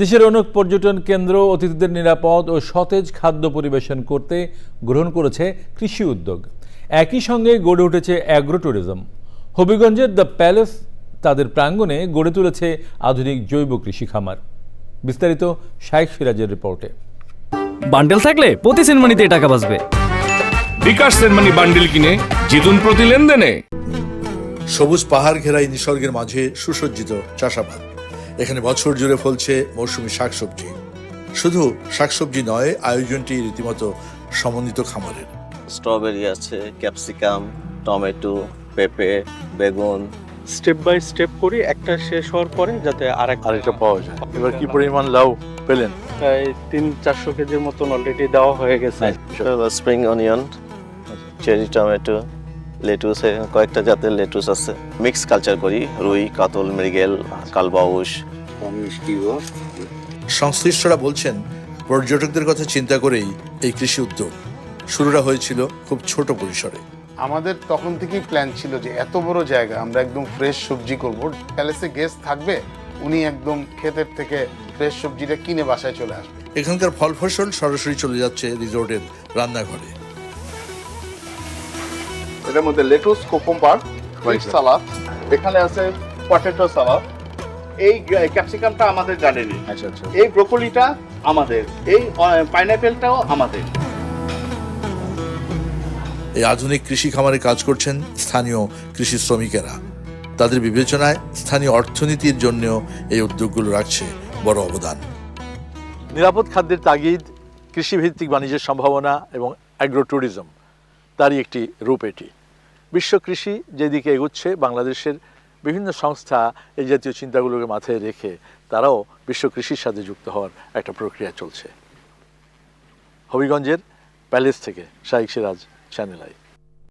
দেশের অনেক পর্যটন কেন্দ্র অতিথিদের নিরাপদ ও সতেজ খাদ্য পরিবেশন করতে গ্রহণ করেছে কৃষি উদ্যোগ। একই সঙ্গে গড়ে উঠেছে অ্যাগ্রো ট্যুরিজম হবিগঞ্জের দ্য প্যালেস তাদের প্রাঙ্গণে গড়ে তুলেছে আধুনিক জৈব কৃষি খামার। বিস্তারিত শাইখ সিরাজের রিপোর্টে। বান্ডেল থাকলে প্রতি সেনমানিতে টাকা বাঁচবে। বিকাশ সেনমানি বান্ডেল কিনে জিতুন প্রতি লেনদেনে। সবুজ পাহাড় ঘেরাই নিসর্গের মাঝে সুসজ্জিত চাষাবাদ। এখানে বছর জুড়ে ফলছে মৌসুমী শাকসবজি। শুধু শাকসবজি নয় আয়োজনটি রীতিমতো সমন্বিত খামারের। স্ট্রবেরি আছে ক্যাপসিকাম টমেটো পেঁপে বেগুন। স্টেপ বাই স্টেপ করি একটা শেষ হওয়ার পরে যাতে আর আরেকটা পাওয়া যায়। এবার কি পরিমাণ লাউ পেলেন? প্রায় তিন চারশো কেজির মতন অলরেডি দেওয়া হয়ে গেছে। Spring onion cherry tomato lettuce কয়েকটা জাতের লেটুস আছে। মিক্স কালচার করি রুই কাতল মৃগেল কালবাউস সংশ্লিষ্টরা বলছেন পর্যটকদের কথা চিন্তা করেই এই কৃষি উদ্যোগ। শুরুটা হয়েছিল খুব ছোট পরিসরে। আমাদের তখন থেকেই প্ল্যান ছিল যে এত বড় জায়গা আমরা একদম ফ্রেশ সবজি করব। প্যালেসে গেস্ট থাকবে উনি একদম ক্ষেতের থেকে ফ্রেশ সবজিটা কিনে বাসায় চলে আসবে। এখানকার ফল ফসল সরাসরি চলে যাচ্ছে রিসোর্টের রান্নাঘরে। এটার মধ্যে লেটুস কোকুম্বার সালাদ এখানে আছে পটেটো সালাদ এই ক্যাপসিকামটা আমাদের গার্ডেনে আচ্ছা আচ্ছা। এই ব্রোকলিটা আমাদের এই পাইনাপেলটাও আমাদের। এই আধুনিক কৃষি খামারে কাজ করছেন স্থানীয় কৃষি শ্রমিকেরা। তাদের বিবেচনায় স্থানীয় অর্থনীতির জন্যও এই উদ্যোগগুলো রাখছে বড় অবদান। নিরাপদ খাদ্যের তাগিদ কৃষিভিত্তিক বাণিজ্যের সম্ভাবনা এবং অ্যাগ্রো ট্যুরিজম তারই একটি রূপ এটি। বিশ্ব কৃষি যেদিকে এগুচ্ছে, বাংলাদেশের বিভিন্ন সংস্থা এই জাতীয় চিন্তাগুলোকে মাথায় রেখে তারাও বিশ্ব কৃষির সাথে যুক্ত হওয়ার একটা প্রক্রিয়া চলছে। হবিগঞ্জের প্যালেস থেকে শাইক সিরাজ, চ্যানেল আই।